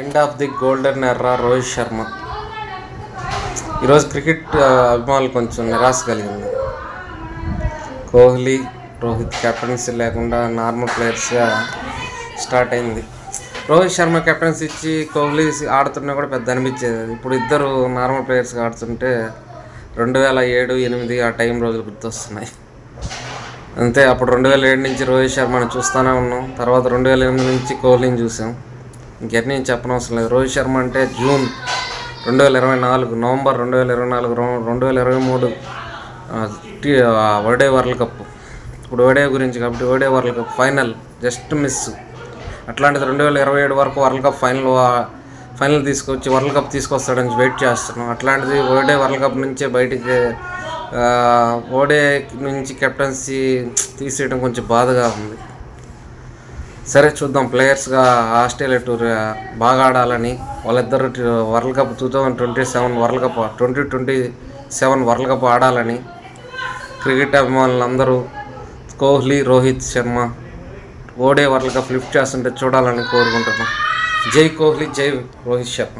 End of the golden era Rohit Sharma ఈరోజు cricket అభిమానులు కొంచెం నిరాశ కలిగింది. కోహ్లీ రోహిత్ కెప్టెన్సీ లేకుండా నార్మల్ ప్లేయర్స్గా స్టార్ట్ అయింది. రోహిత్ శర్మ కెప్టెన్సీ ఇచ్చి కోహ్లీ ఆడుతున్నా కూడా పెద్ద అనిపించేది. ఇప్పుడు ఇద్దరు నార్మల్ ప్లేయర్స్గా ఆడుతుంటే రెండు వేల ఏడు ఎనిమిది ఆ టైం రోజులు గుర్తొస్తున్నాయి. అంతే అప్పుడు రెండు వేల ఏడు నుంచి రోహిత్ శర్మని చూస్తూనే ఉన్నాం. తర్వాత రెండు వేల ఎనిమిది నుంచి కోహ్లీని చూసాం. ఇంకెన్ని చెప్పనవసరం లేదు. రోహిత్ శర్మ అంటే జూన్ రెండు వేల ఇరవై నాలుగు నవంబర్ రెండు వేల ఇరవై నాలుగు రెండు వేల ఇరవై మూడు ఆ, వడే వరల్డ్ కప్ ఇప్పుడు వడే గురించి కాబట్టి one day world cup final just miss. అట్లాంటిది రెండు వేల ఇరవై ఏడు వరకు వరల్డ్ కప్ ఫైనల్ ఫైనల్ తీసుకొచ్చి వరల్డ్ కప్ తీసుకొస్తాడని వెయిట్ చేస్తున్నాం. అట్లాంటిది ఓడే వరల్డ్ కప్ నుంచే బయటికి ఓడే నుంచి కెప్టెన్సీ తీసేయడం కొంచెం బాధగా ఉంది. సరే చూద్దాం ప్లేయర్స్గా ఆస్ట్రేలియా టూర్ బాగా ఆడాలని. వాళ్ళిద్దరు world cup two thousand twenty seven world cup twenty twenty seven world cup ఆడాలని. క్రికెట్ అభిమానులందరూ కోహ్లీ రోహిత్ శర్మ ఓడే వరల్డ్ కప్ లిఫ్ట్ చేస్తుంటే చూడాలని కోరుకుంటున్నాం. జై కోహ్లీ జై రోహిత్ శర్మ.